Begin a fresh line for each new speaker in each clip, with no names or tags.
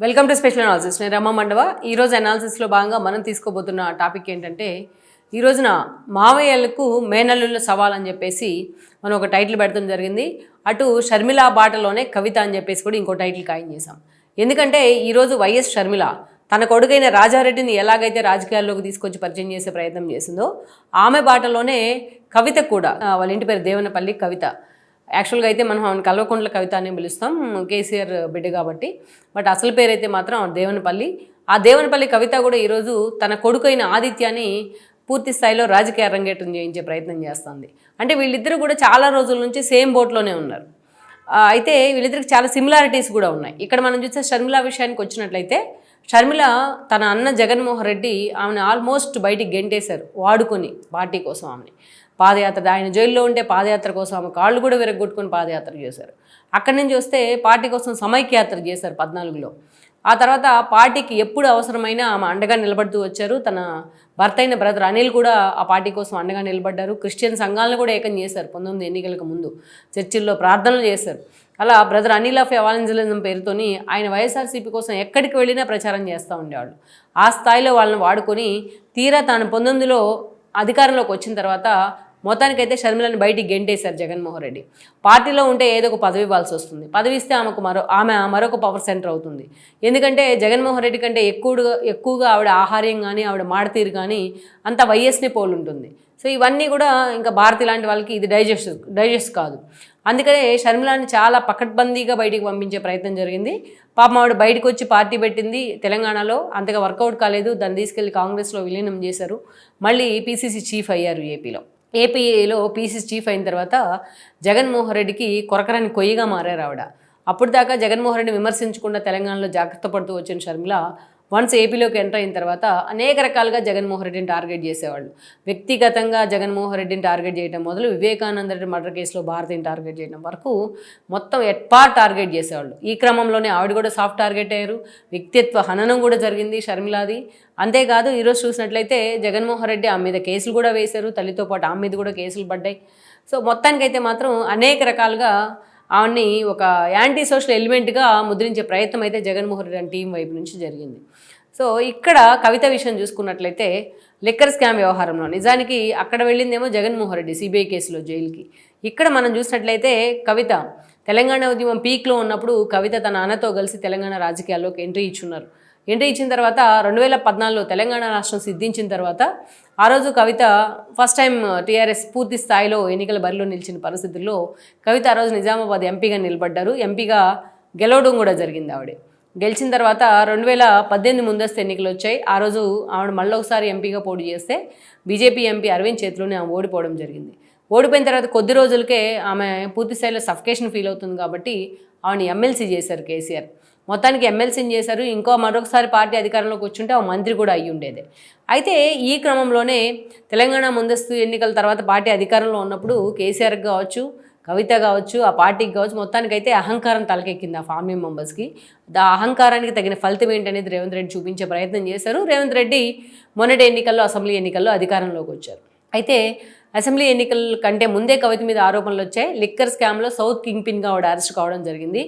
Welcome to special analysis నేను రమ్మ మండవ. ఈరోజు అనాలిసిస్లో భాగంగా మనం తీసుకోబోతున్న టాపిక్ ఏంటంటే ఈ రోజున మావయ్యలకు మేనల్లుల సవాల్ అని చెప్పేసి మనం ఒక టైటిల్ పెడతాం జరిగింది. అటు షర్మిల బాటలోనే కవిత అని చెప్పేసి కూడా ఇంకో టైటిల్ ఖాయం చేశాం. ఎందుకంటే ఈరోజు వైఎస్ షర్మిల తన కొడుకైన రాజారెడ్డిని ఎలాగైతే రాజకీయాల్లోకి తీసుకొచ్చి పరిచయం చేసే ప్రయత్నం చేసిందో ఆమె బాటలోనే కవిత కూడా వాళ్ళ ఇంటి పేరు దేవనపల్లి కవిత. యాక్చువల్గా అయితే మనం ఆమెను కల్వకుంట్ల కవిత అని పిలుస్తాం కేసీఆర్ బిడ్డ కాబట్టి. బట్ అసలు పేరు అయితే మాత్రం ఆమె దేవనపల్లి. ఆ దేవనపల్లి కవిత కూడా ఈరోజు తన కొడుకైన ఆదిత్యాన్ని పూర్తి స్థాయిలో రాజకీయ అరంగేటం చేయించే ప్రయత్నం చేస్తుంది. అంటే వీళ్ళిద్దరూ కూడా చాలా రోజుల నుంచి సేమ్ బోట్లోనే ఉన్నారు. అయితే వీళ్ళిద్దరికి చాలా సిమిలారిటీస్ కూడా ఉన్నాయి. ఇక్కడ మనం చూస్తే షర్మిల విషయానికి వచ్చినట్లయితే షర్మిల తన అన్న జగన్మోహన్ రెడ్డి ఆమెను ఆల్మోస్ట్ బయటికి గెంటేశారు వాడుకొని పార్టీ కోసం ఆమెని. పాదయాత్ర ఆయన జైల్లో ఉండే పాదయాత్ర కోసం ఆమె కాళ్ళు కూడా విరగొట్టుకొని పాదయాత్ర చేశారు. అక్కడి నుంచి వస్తే పార్టీ కోసం సమైక్యాత్ర చేశారు పద్నాలుగులో. ఆ తర్వాత పార్టీకి ఎప్పుడు అవసరమైనా ఆమె అండగా నిలబడుతూ వచ్చారు. తన భర్త అయిన బ్రదర్ అనిల్ కూడా ఆ పార్టీ కోసం అండగా నిలబడ్డారు. క్రిస్టియన్ సంఘాలను కూడా ఏకం చేశారు పంతొమ్మిది ఎన్నికలకు ముందు. చర్చిల్లో ప్రార్థనలు చేశారు. అలా బ్రదర్ అనిల్ ఆఫ్ ఎవాలంజలిజం పేరుతోని ఆయన వైఎస్ఆర్సీపీ కోసం ఎక్కడికి వెళ్ళినా ప్రచారం చేస్తూ ఉండేవాళ్ళు. ఆ స్థాయిలో వాళ్ళని వాడుకొని తీరా తాను పంతొమ్మిదిలో అధికారంలోకి వచ్చిన తర్వాత మొత్తానికైతే షర్మిలను బయటికి గెంటేశారు జగన్మోహన్ రెడ్డి. పార్టీలో ఉంటే ఏదో ఒక పదవి ఇవ్వాల్సి వస్తుంది. పదవి ఇస్తే ఆమెకు మరో ఆమె మరొక పవర్ సెంటర్ అవుతుంది. ఎందుకంటే జగన్మోహన్ రెడ్డి కంటే ఎక్కువగా ఎక్కువగా ఆవిడ ఆహార్యం కానీ ఆవిడ మాడతీరు కానీ అంత వైఎస్ని పోలు ఉంటుంది సో ఇవన్నీ కూడా ఇంకా భారతి లాంటి వాళ్ళకి ఇది డైజెస్ట్ డైజెస్ట్ కాదు. అందుకనే షర్మిలాని చాలా పకడ్బందీగా బయటికి పంపించే ప్రయత్నం జరిగింది. పాపం ఆవిడ బయటకు వచ్చి పార్టీ పెట్టింది తెలంగాణలో. అంతగా వర్కౌట్ కాలేదు. దాన్ని తీసుకెళ్ళి కాంగ్రెస్లో విలీనం చేశారు. మళ్ళీ పీసీసీ చీఫ్ అయ్యారు ఏపీలో ఏపీలో పీసీసీ చీఫ్ అయిన తర్వాత జగన్మోహన్ రెడ్డికి కొరకరని కొయ్యిగా మారారు ఆవిడ. అప్పుడు దాకా జగన్మోహన్ రెడ్డి విమర్శించకుండా తెలంగాణలో జాగ్రత్త పడుతూ వచ్చిన షర్మిల వన్స్ ఏపీలోకి ఎంటర్ అయిన తర్వాత అనేక రకాలుగా జగన్మోహన్ రెడ్డిని టార్గెట్ చేసేవాళ్ళు. వ్యక్తిగతంగా జగన్మోహన్ రెడ్డిని టార్గెట్ చేయడం మొదలు వివేకానంద రెడ్డి మర్డర్ కేసులో భారతిని టార్గెట్ చేయడం వరకు మొత్తం ఎట్పార్ టార్గెట్ చేసేవాళ్ళు. ఈ క్రమంలోనే ఆవిడ కూడా సాఫ్ట్ టార్గెట్ అయ్యారు. వ్యక్తిత్వ హననం కూడా జరిగింది షర్మిలాది. అంతేకాదు ఈరోజు చూసినట్లయితే జగన్మోహన్ రెడ్డి ఆమె మీద కేసులు కూడా వేశారు. తల్లితో పాటు ఆమె మీద కూడా కేసులు పడ్డాయి. సో మొత్తానికైతే మాత్రం అనేక రకాలుగా ఆవిడ్ని ఒక యాంటీ సోషల్ ఎలిమెంట్గా ముద్రించే ప్రయత్నం అయితే జగన్మోహన్ రెడ్డి అని టీం వైపు నుంచి జరిగింది. సో ఇక్కడ కవిత విషయం చూసుకున్నట్లయితే లిక్కర్ స్కామ్ వ్యవహారంలో నిజానికి అక్కడ వెళ్ళిందేమో జగన్మోహన్ రెడ్డి సిబిఐ కేసులో జైలుకి. ఇక్కడ మనం చూసినట్లయితే కవిత తెలంగాణ ఉద్యమం పీక్లో ఉన్నప్పుడు కవిత తన అన్నతో కలిసి తెలంగాణ రాజకీయాల్లోకి ఎంట్రీ ఇచ్చున్నారు. ఎంట్రీ ఇచ్చిన తర్వాత రెండు వేల పద్నాలుగులో తెలంగాణ రాష్ట్రం సిద్ధించిన తర్వాత ఆ రోజు కవిత ఫస్ట్ టైం టీఆర్ఎస్ పూర్తి స్థాయిలో ఎన్నికల బరిలో నిలిచిన పరిస్థితుల్లో కవిత ఆ రోజు నిజామాబాద్ ఎంపీగా నిలబడ్డారు. ఎంపీగా గెలవడం కూడా జరిగింది ఆవిడే. గెలిచిన తర్వాత రెండు వేల పద్దెనిమిది ముందస్తు ఎన్నికలు వచ్చాయి. ఆ రోజు ఆవిడ మళ్ళీ ఒకసారి ఎంపీగా పోటీ చేస్తే బీజేపీ ఎంపీ అరవింద్ చేతిలోనే ఆమె ఓడిపోవడం జరిగింది. ఓడిపోయిన తర్వాత కొద్ది రోజులకే ఆమె పూర్తి స్థాయిలో సఫికేషన్ ఫీల్ అవుతుంది కాబట్టి ఆమెను ఎమ్మెల్సీ చేశారు కేసీఆర్. మొత్తానికి ఎమ్మెల్సీని చేశారు. ఇంకో మరొకసారి పార్టీ అధికారంలోకి వచ్చుంటే ఆ మంత్రి కూడా అయ్యి ఉండేది. అయితే ఈ క్రమంలోనే తెలంగాణ ముందస్తు ఎన్నికల తర్వాత పార్టీ అధికారంలో ఉన్నప్పుడు కేసీఆర్కి కావచ్చు కవిత కావచ్చు ఆ పార్టీకి కావచ్చు మొత్తానికైతే అహంకారం తలకెక్కింది ఆ ఫ్యామిలీ మెంబర్స్కి ఆ అహంకారానికి తగిన ఫలితం ఏంటనేది రేవంత్ రెడ్డి చూపించే ప్రయత్నం చేశారు. రేవంత్ రెడ్డి మొన్నటి ఎన్నికల్లో అసెంబ్లీ ఎన్నికల్లో అధికారంలోకి వచ్చారు. అయితే అసెంబ్లీ ఎన్నికల కంటే ముందే కవిత మీద ఆరోపణలు వచ్చాయి. లిక్కర్ స్కామ్లో సౌత్ కింగ్ పిన్గా ఆవిడ అరెస్ట్ కావడం జరిగింది.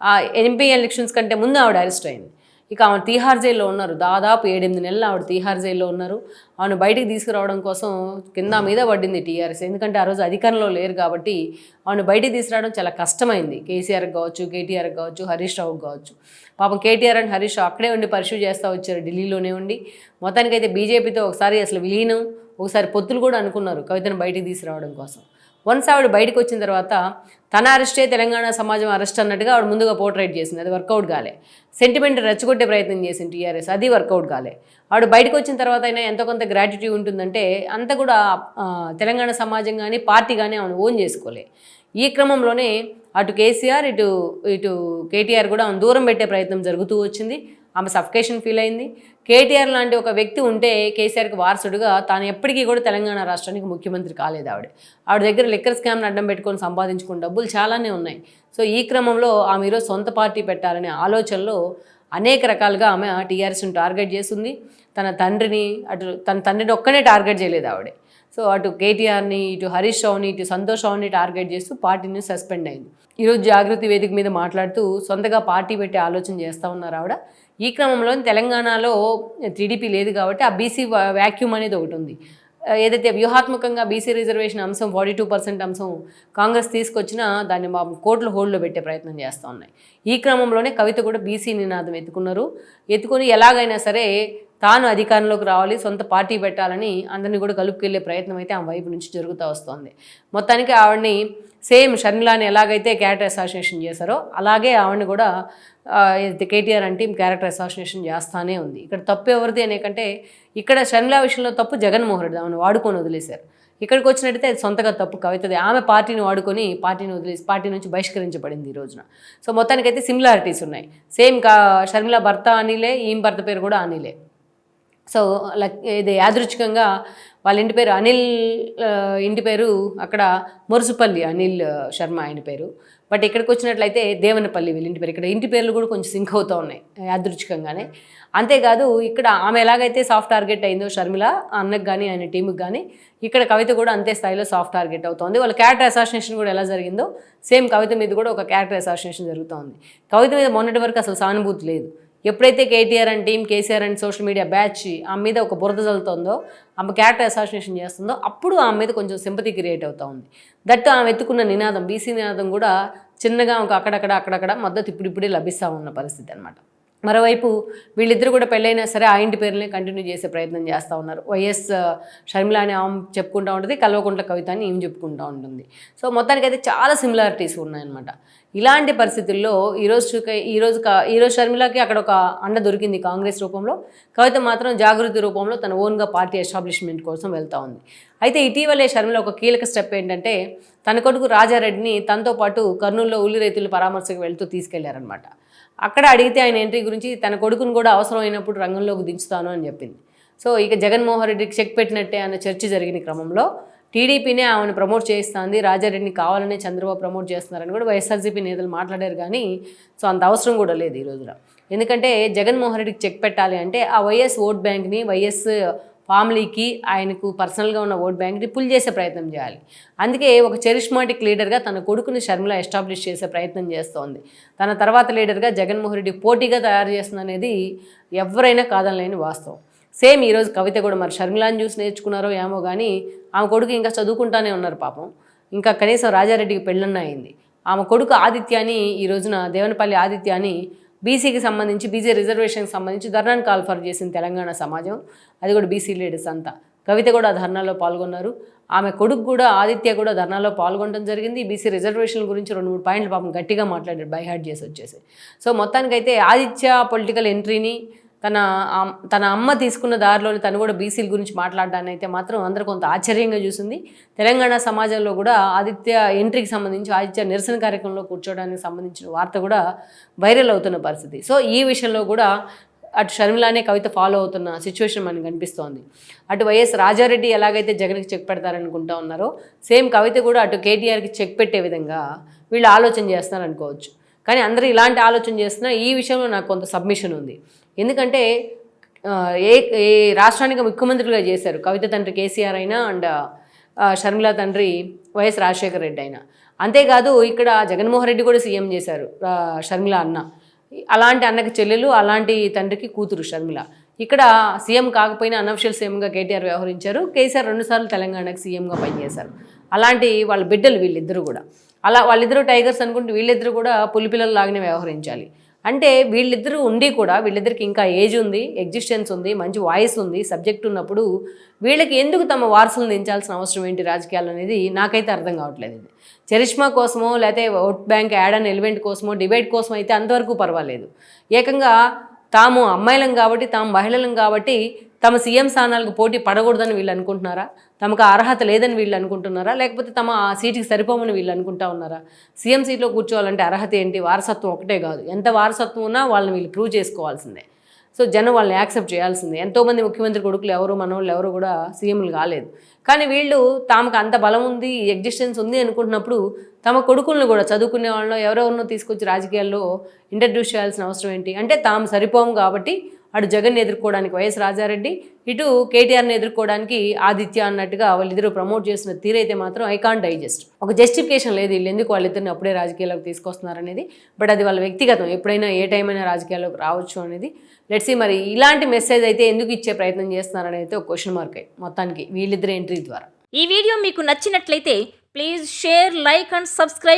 ఆ ఎంపీ ఎలక్షన్స్ కంటే ముందు ఆవిడ అరెస్ట్ అయింది. ఇక ఆమె తీహార్ జైల్లో ఉన్నారు. దాదాపు ఏడెనిమిది నెలలు ఆవిడ తీహార్ జైల్లో ఉన్నారు. ఆమెను బయటికి తీసుకురావడం కోసం కింద మీద పడింది టీఆర్ఎస్. ఎందుకంటే ఆ రోజు అధికారంలో లేరు కాబట్టి ఆమెను బయటికి తీసుకురావడం చాలా కష్టమైంది. కేసీఆర్కి కావచ్చు కేటీఆర్కి కావచ్చు హరీష్ రావుకి కావచ్చు. పాపం కేటీఆర్ అండ్ హరీష్ రావు అక్కడే ఉండి పరిశీలి చేస్తూ వచ్చారు. ఢిల్లీలోనే ఉండి. మొత్తానికైతే బీజేపీతో ఒకసారి అసలు విలీనం. ఒకసారి పొత్తులు కూడా అనుకున్నారు కవితను బయటికి తీసుకురావడం కోసం. వన్స్ ఆవిడ బయటకు వచ్చిన తర్వాత తన అరెస్టే తెలంగాణ సమాజం అరెస్ట్ అన్నట్టుగా ఆవిడ ముందుగా పోర్ట్రేట్ చేసింది. అది వర్కౌట్ కాలే. సెంటిమెంట్ రెచ్చగొట్టే ప్రయత్నం చేసింది టీఆర్ఎస్. అది వర్కౌట్ కాలే. ఆవిడ బయటకు వచ్చిన తర్వాత అయినా ఎంతో కొంత గ్రాటిట్యూడ్ ఉంటుందంటే అంత కూడా తెలంగాణ సమాజం కానీ పార్టీ కానీ ఆమెను ఓన్ చేసుకోలే. ఈ క్రమంలోనే అటు కేసీఆర్ ఇటు ఇటు కేటీఆర్ కూడా ఆమెను దూరం పెట్టే ప్రయత్నం జరుగుతూ వచ్చింది. ఆమె సఫికేషన్ ఫీల్ అయింది. కేటీఆర్ లాంటి ఒక వ్యక్తి ఉంటే కేసీఆర్కి వారసుడుగా తాను ఎప్పటికీ కూడా తెలంగాణ రాష్ట్రానికి ముఖ్యమంత్రి కాలేదు ఆవిడ. ఆవిడ దగ్గర లిక్కర్ స్కామ్ని అడ్డం పెట్టుకొని సంపాదించుకున్న డబ్బులు చాలానే ఉన్నాయి. సో ఈ క్రమంలో ఆమె ఈరోజు సొంత పార్టీ పెట్టాలనే ఆలోచనలో అనేక రకాలుగా ఆమె టీఆర్ఎస్ని టార్గెట్ చేస్తుంది. తన తండ్రిని అటు తన తండ్రిని ఒక్కనే టార్గెట్ చేయలేదు ఆవిడ. సో అటు కేటీఆర్ని ఇటు హరీష్ రావుని ఇటు సంతోష్ రావుని టార్గెట్ చేస్తూ పార్టీని సస్పెండ్ అయింది. ఈరోజు జాగృతి వేదిక మీద మాట్లాడుతూ సొంతగా పార్టీ పెట్టే ఆలోచన చేస్తూ ఉన్నారు ఆవిడ. ఈ క్రమంలో తెలంగాణలో టీడీపీ లేదు కాబట్టి ఆ బీసీ వ్యాక్యూమ్ అనేది ఒకటి ఉంది. ఏదైతే వ్యూహాత్మకంగా బీసీ రిజర్వేషన్ అంశం ఫార్టీ టూ పర్సెంట్ అంశం కాంగ్రెస్ తీసుకొచ్చినా దాన్ని మా కోర్టులు హోల్డ్లో పెట్టే ప్రయత్నం చేస్తూ ఉన్నాయి. ఈ క్రమంలోనే కవిత కూడా బీసీ నినాదం ఎత్తుకున్నారు. ఎత్తుకొని ఎలాగైనా సరే తాను అధికారంలోకి రావాలి సొంత పార్టీ పెట్టాలని అందరినీ కూడా కలుపుకెళ్ళే ప్రయత్నం అయితే ఆమె వైపు నుంచి జరుగుతూ వస్తుంది. మొత్తానికి ఆవిడని సేమ్ షర్మిలాని ఎలాగైతే క్యారెక్టర్ అసోసియేషన్ చేశారో అలాగే ఆవిడని కూడా కేటీఆర్ అంటే క్యారెక్టర్ అసోసియేషన్ చేస్తానే ఉంది. ఇక్కడ తప్పు ఎవరిది అనే కంటే ఇక్కడ షర్మిలా విషయంలో తప్పు జగన్మోహన్ రెడ్డి ఆమెను వాడుకొని వదిలేశారు. ఇక్కడికి వచ్చినట్టయితే అది సొంతగా తప్పు కవితది. ఆమె పార్టీని వాడుకొని పార్టీని వదిలేసి పార్టీ నుంచి బహిష్కరించబడింది ఈ రోజున. సో మొత్తానికైతే సిమిలారిటీస్ ఉన్నాయి. సేమ్ కా షర్మిల భర్త అనిలే ఈమె భర్త పేరు కూడా అనిలే. సో లక్ ఇది యాదృచ్ఛికంగా వాళ్ళ ఇంటి పేరు అనిల్ ఇంటి పేరు అక్కడ మురుసుపల్లి అనిల్ శర్మ ఆయన పేరు. బట్ ఇక్కడికి వచ్చినట్లయితే దేవనపల్లి వీళ్ళ ఇంటి పేరు. ఇక్కడ ఇంటి పేర్లు కూడా కొంచెం సింక్ అవుతూ ఉన్నాయి యాదృచ్ఛికంగానే. అంతేకాదు ఇక్కడ ఆమె ఎలాగైతే సాఫ్ట్ టార్గెట్ అయిందో షర్మిల అన్నకు కానీ ఆయన టీంకి కానీ ఇక్కడ కవిత కూడా అంతే స్థాయిలో సాఫ్ట్ టార్గెట్ అవుతోంది. వాళ్ళ క్యారెక్టర్ అసాసినేషన్ కూడా ఎలా జరిగిందో సేమ్ కవిత మీద కూడా ఒక క్యారెక్టర్ అసాసినేషన్ జరుగుతోంది. కవిత మీద మొన్నటి వరకు అసలు సానుభూతి లేదు. ఎప్పుడైతే KTR and team KCR and social media batch ఆమె మీద ఒక బురద చల్లుతోందో ఆమె క్యారెక్టర్ అసోసియేషన్ చేస్తుందో అప్పుడు ఆమె మీద కొంచెం సింపతి క్రియేట్ అవుతూ ఉంది. దట్ ఆమె ఎత్తుకున్న నినాదం బీసీ నినాదం కూడా చిన్నగా ఒక అక్కడక్కడ అక్కడక్కడ మద్దతు ఇప్పుడిప్పుడే లభిస్తూ ఉన్న పరిస్థితి అనమాట మరోవైపు వీళ్ళిద్దరు కూడా పెళ్ళైనా సరే ఆ ఇంటి పేరునే కంటిన్యూ చేసే ప్రయత్నం చేస్తూ ఉన్నారు. వైఎస్ షర్మిల అని ఆమె చెప్పుకుంటూ ఉంటుంది కల్వకుంట్ల కవిత అని ఈమె చెప్పుకుంటూ ఉంటుంది. సో మొత్తానికైతే చాలా సిమిలారిటీస్ ఉన్నాయన్నమాట. ఇలాంటి పరిస్థితుల్లో ఈరోజు ఈరోజు క- ఈరోజు షర్మిలకి అక్కడ ఒక అండ దొరికింది కాంగ్రెస్ రూపంలో. కవిత మాత్రం జాగృతి రూపంలో తన ఓన్గా పార్టీ ఎస్టాబ్లిష్మెంట్ కోసం వెళ్తూ ఉంది. అయితే ఇటీవలే షర్మిల ఒక కీలక స్టెప్ ఏంటంటే తన కొడుకు రాజారెడ్డిని తనతో పాటు కర్నూలులో ఉల్లి రైతుల పరామర్శకు వెళ్తూ తీసుకెళ్ళారనమాట అక్కడ అడిగితే ఆయన ఎంట్రీ గురించి తన కొడుకును కూడా అవసరమైనప్పుడు రంగంలోకి దించుతాను అని చెప్పింది. సో ఇక జగన్మోహన్ రెడ్డికి చెక్ పెట్టినట్టే అన్న చర్చ జరిగిన క్రమంలో టీడీపీనే ఆమెను ప్రమోట్ చేయిస్తుంది. రాజారెడ్డిని కావాలనే చంద్రబాబు ప్రమోట్ చేస్తున్నారని కూడా వైఎస్ఆర్సీపీ నేతలు మాట్లాడారు కానీ సో అంత అవసరం కూడా లేదు ఈ రోజున. ఎందుకంటే జగన్మోహన్ రెడ్డికి చెక్ పెట్టాలి అంటే ఆ వైఎస్ ఓట్ బ్యాంక్ని వైఎస్ ఫ్యామిలీకి ఆయనకు పర్సనల్గా ఉన్న ఓట్ బ్యాంక్ని పుల్ చేసే ప్రయత్నం చేయాలి. అందుకే ఒక చెరిష్మాటిక్ లీడర్గా తన కొడుకుని షర్మిల ఎస్టాబ్లిష్ చేసే ప్రయత్నం చేస్తోంది. తన తర్వాత లీడర్గా జగన్మోహన్ రెడ్డి పోటీగా తయారు చేస్తుంది అనేది ఎవరైనా కాదనలేని వాస్తవం. సేమ్ ఈరోజు కవిత కూడా మరి షర్మిలాని చూసి నేర్చుకున్నారో ఏమో కానీ ఆమె కొడుకు ఇంకా చదువుకుంటానే ఉన్నారు పాపం. ఇంకా కనీసం రాజారెడ్డికి పెళ్ళన్న అయింది. ఆమె కొడుకు ఆదిత్యాని ఈ రోజున దేవనపల్లి ఆదిత్యాని బీసీకి సంబంధించి బీసీ రిజర్వేషన్కి సంబంధించి ధర్నాను కాల్ఫర్ చేసింది తెలంగాణ సమాజం. అది కూడా బీసీ లీడర్స్ అంతా. కవిత కూడా ఆ ధర్నాలో పాల్గొన్నారు. ఆమె కొడుకు కూడా ఆదిత్య కూడా ధర్నాలో పాల్గొనడం జరిగింది. బీసీ రిజర్వేషన్ గురించి రెండు మూడు పాయింట్లు పాపం గట్టిగా మాట్లాడారు బైహార్ట్ చేసి వచ్చేసి. సో మొత్తానికైతే ఆదిత్య పొలిటికల్ ఎంట్రీని తన తన అమ్మ తీసుకున్న దారిలోని తను కూడా బీసీల గురించి మాట్లాడడాన్ని అయితే మాత్రం అందరూ కొంత ఆశ్చర్యంగా చూసింది. తెలంగాణ సమాజంలో కూడా ఆదిత్య ఎంట్రీకి సంబంధించి ఆదిత్య నిరసన కార్యక్రమంలో కూర్చోవడానికి సంబంధించిన వార్త కూడా వైరల్ అవుతున్న పరిస్థితి. సో ఈ విషయంలో కూడా అటు షర్మిలానే కవిత ఫాలో అవుతున్న సిచ్యువేషన్ మనకు కనిపిస్తోంది. అటు వైఎస్ రాజారెడ్డి ఎలాగైతే జగన్కి చెక్ పెడతారనుకుంటా ఉన్నారో సేమ్ కవిత కూడా అటు కేటీఆర్కి చెక్ పెట్టే విధంగా వీళ్ళు ఆలోచన చేస్తున్నారు అనుకోవచ్చు. కానీ అందరూ ఇలాంటి ఆలోచన చేస్తున్నా ఈ విషయంలో నాకు కొంత సబ్మిషన్ ఉంది. ఎందుకంటే ఏ ఏ రాష్ట్రానికి ముఖ్యమంత్రులుగా చేశారు కవిత తండ్రి కేసీఆర్ అయినా అండ్ షర్మిల తండ్రి వైఎస్ రాజశేఖర రెడ్డి అయినా. అంతేకాదు ఇక్కడ జగన్మోహన్ రెడ్డి కూడా సీఎం చేశారు షర్మిల అన్న. అలాంటి అన్నకి చెల్లెలు అలాంటి తండ్రికి కూతురు షర్మిల. ఇక్కడ సీఎం కాకపోయినా అనఫిషియల్ సీఎంగా కేటీఆర్ వ్యవహరించారు. కేసీఆర్ రెండుసార్లు తెలంగాణకు సీఎంగా పనిచేశారు. అలాంటి వాళ్ళ బిడ్డలు వీళ్ళిద్దరూ కూడా. అలా వాళ్ళిద్దరూ టైగర్స్ అనుకుంటే వీళ్ళిద్దరూ కూడా పులిపిల్లలు లాగానే వ్యవహరించాలి. అంటే వీళ్ళిద్దరూ ఉండి కూడా వీళ్ళిద్దరికి ఇంకా ఏజ్ ఉంది ఎగ్జిస్టెన్స్ ఉంది మంచి వాయిస్ ఉంది సబ్జెక్ట్ ఉన్నప్పుడు వీళ్ళకి ఎందుకు తమ వారసులను దించాల్సిన అవసరం ఏంటి రాజకీయాలు అనేది నాకైతే అర్థం కావట్లేదు. ఇది చరిష్మా కోసమో లేకపోతే vote bank ad and element కోసమో డిబేట్ కోసం అయితే అంతవరకు పర్వాలేదు. ఏకంగా తాము అమ్మాయిలం కాబట్టి తాము మహిళలం కాబట్టి తమ సీఎం స్థానాలకు పోటీ పడకూడదని వీళ్ళు అనుకుంటున్నారా? తమకు ఆ అర్హత లేదని వీళ్ళు అనుకుంటున్నారా? లేకపోతే తమ ఆ సీటుకి సరిపోమని వీళ్ళు అనుకుంటా ఉన్నారా? సీఎం సీట్లో కూర్చోవాలంటే అర్హత ఏంటి? వారసత్వం ఒకటే కాదు. ఎంత వారసత్వం ఉన్నా వాళ్ళని వీళ్ళు ప్రూవ్ చేసుకోవాల్సిందే. సో జనం వాళ్ళని యాక్సెప్ట్ చేయాల్సిందే. ఎంతోమంది ముఖ్యమంత్రి కొడుకులు ఎవరు మనోళ్ళు ఎవరు కూడా సీఎంలు కాలేదు. కానీ వీళ్ళు తమకు అంత బలం ఉంది ఎగ్జిస్టెన్స్ ఉంది అనుకుంటున్నప్పుడు తమ కొడుకులను కూడా చదువుకునే వాళ్ళలో ఎవరెవరినో తీసుకొచ్చి రాజకీయాల్లో ఇంట్రడ్యూస్ చేయాల్సిన అవసరం ఏంటి? అంటే తాము సరిపోము కాబట్టి అటు జగన్ ఎదుర్కోవడానికి వైఎస్ రాజారెడ్డి ఇటు కేటీఆర్ని ఎదుర్కోవడానికి ఆదిత్య అన్నట్టుగా వాళ్ళిద్దరూ ప్రమోట్ చేసిన తీరైతే మాత్రం ఐ కాన్ డైజెస్ట్. ఒక జస్టిఫికేషన్ లేదు వీళ్ళు ఎందుకు వాళ్ళిద్దరిని అప్పుడే రాజకీయాలకు తీసుకొస్తున్నారు అనేది. బట్ అది వాళ్ళ వ్యక్తిగతం ఎప్పుడైనా ఏ టైం అయినా రాజకీయాల్లోకి రావచ్చు అనేది. లెట్సి మరి ఇలాంటి మెసేజ్ అయితే ఎందుకు ఇచ్చే ప్రయత్నం చేస్తున్నారనేది అయితే ఒక క్వశ్చన్ మార్క్ మొత్తానికి వీళ్ళిద్దరు ఎంట్రీ ద్వారా.
ఈ వీడియో మీకు నచ్చినట్లయితే please share like and subscribe